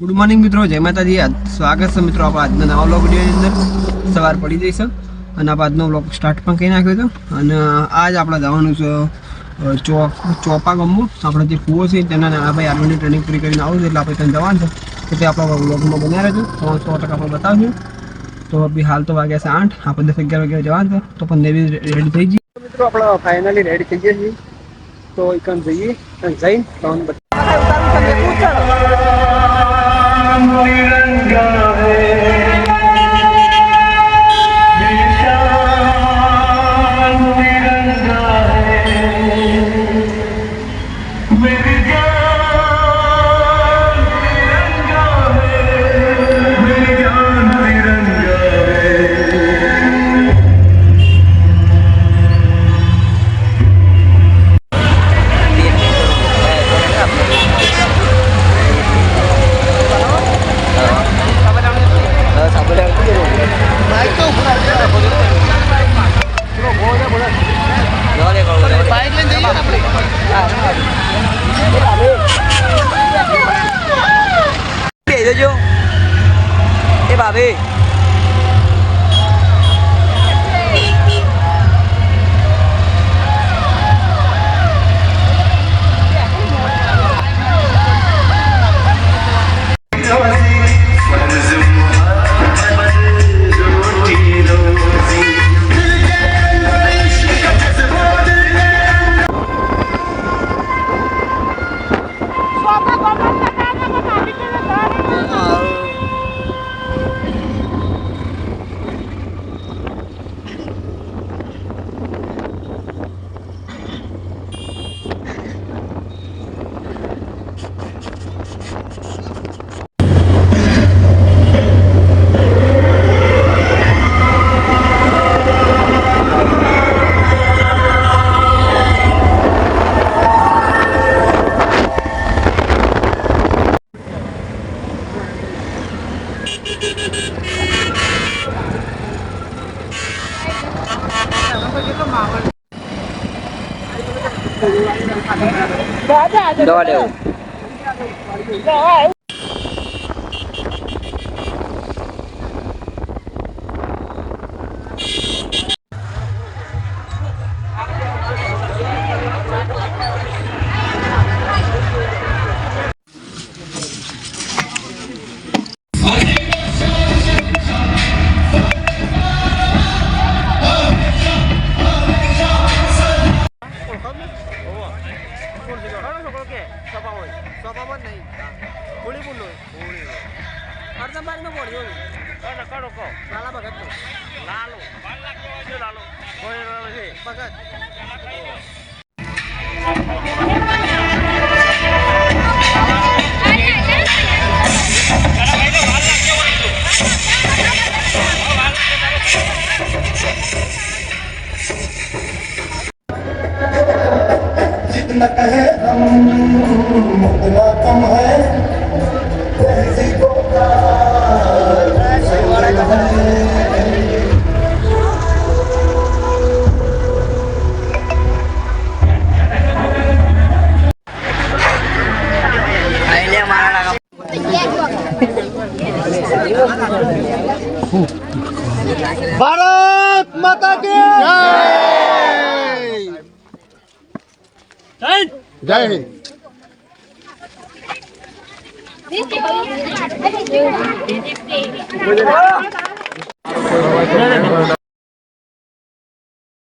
Good morning મિત્રો જય માતાજી. સ્વાગત છે મિત્રો આપણા આજના નવા બ્લોગ વિડીયોની અંદર. સવાર પડી જઈશ અને આપણે આજનો બ્લોગ સ્ટાર્ટ પણ કરી નાખ્યો હતો. અને આજ આપણે જવાનું છે ચોક ચોપા ગમવું આપણે જે કૂવો છે તેના નાના ભાઈ આર્મીની ટ્રેનિંગ પૂરી કરીને આવું છે એટલે આપણે ત્યાં જવાનું છે. તો તે આપણા બ્લોગમાં બન્યા રહેજો તો સો ટકા આપણે બતાવશું. તો બી હાલ તો વાગ્યા છે આઠ. આપણે દસ અગિયાર વાગ્યા જવાનું છે. તો પણ નેવી રેડી થઈ જઈએ. મિત્રો આપણે ફાઇનલી રેડી થઈ ગયા છીએ. તો એકમ જઈએ. અને ત્રણ તમને আলহামদুলিল্লাহ ভাবে đo đều એ ભાભી દવા લેવું जितना कहे हम ભારત માતા કે જય! જય હિન્દ.